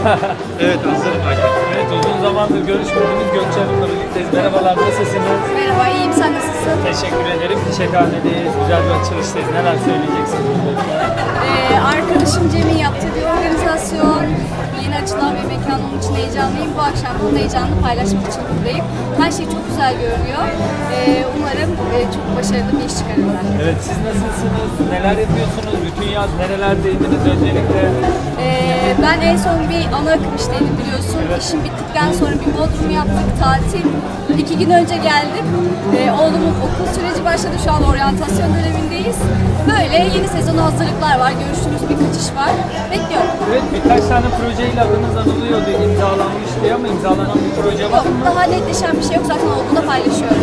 Evet hazırım Ayşe. Evet uzun zamandır görüşmediğimiz Gökçe Hanım'la birlikteyiz. Merhabalar nasılsınız? Merhaba, iyiyim. Sen nasılsın? Teşekkür ederim. Dişekhanedeyiz. Güzel bir açılıştayız. Neler söyleyeceksiniz? Ee, arkadaşım Cem'in yaptığı bir organizasyon. Yeni açılan bir mekan onun için heyecanlıyım. Bu akşam bunun heyecanını paylaşmak için buradayım. Her şey çok güzel görünüyor. Ee, umarım e, çok başarılı bir iş çıkarırlar. Evet siz nasılsınız? Neler yapıyorsunuz? Bütün yaz nerelerdeydiniz öncelikle? Ben en son bir ana akım işteydim biliyorsun. İşim bittikten sonra bir bodrum yaptık, tatil. İki gün önce geldik. Ee, oğlumun okul süreci başladı. Şu an oryantasyon dönemindeyiz. Böyle yeni sezona hazırlıklar var. Görüştüğümüz birkaç iş var. Bekliyorum. Evet birkaç tane projeyle adınız anılıyordu. imzalanmış diye ama imzalanan bir proje var Yok, mı? daha netleşen bir şey yok. Zaten olduğunda paylaşıyorum.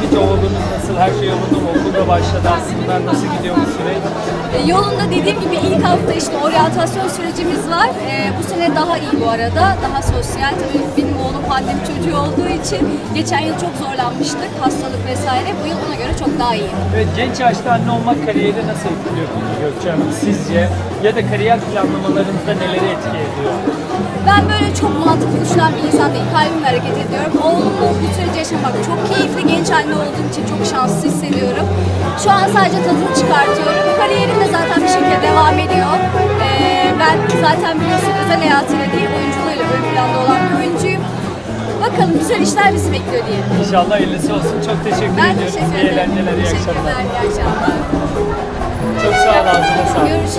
Peki oğlunuz nasıl? Her şey yolunda mı? Okulda başladı aslında. Nasıl gidiyor bu süreç? E, yolunda dediğim gibi ilk hafta işte oryantasyon sürecimiz var. E, bu sene daha iyi bu arada. Daha sosyal. Tabii benim oğlum pandemi çocuğu olduğu için geçen yıl çok zorlanmıştık. Hastalık vesaire. Bu yıl ona göre çok daha iyi. Evet, genç yaşta anne olmak kariyeri nasıl etkiliyor Gökçe Hanım sizce? Ya da kariyer planlamalarınızda neleri etki ediyor? Ben böyle çok mantıklı düşünen bir insan değil. Kalbimle hareket ediyorum. Oğlumla bu yaşamak çok keyifli. Genç anne olduğum için çok şanslı hissediyorum. Şu an sadece tadını çıkartıyorum. Kariyerim de zaten bir şekilde devam ediyor. Ee, ben zaten biliyorsun özel hayatıyla değil oyunculuğuyla ön planda olan bir oyuncuyum. Bakalım güzel işler bizi bekliyor diyelim. İnşallah hayırlısı olsun. Çok teşekkür Ben ediyoruz. teşekkür İyi ederim. eğlenceler, iyi akşamlar. Teşekkürler, iyi akşamlar. Çok sağ olun. Ağzına sağlık. Görüşürüz.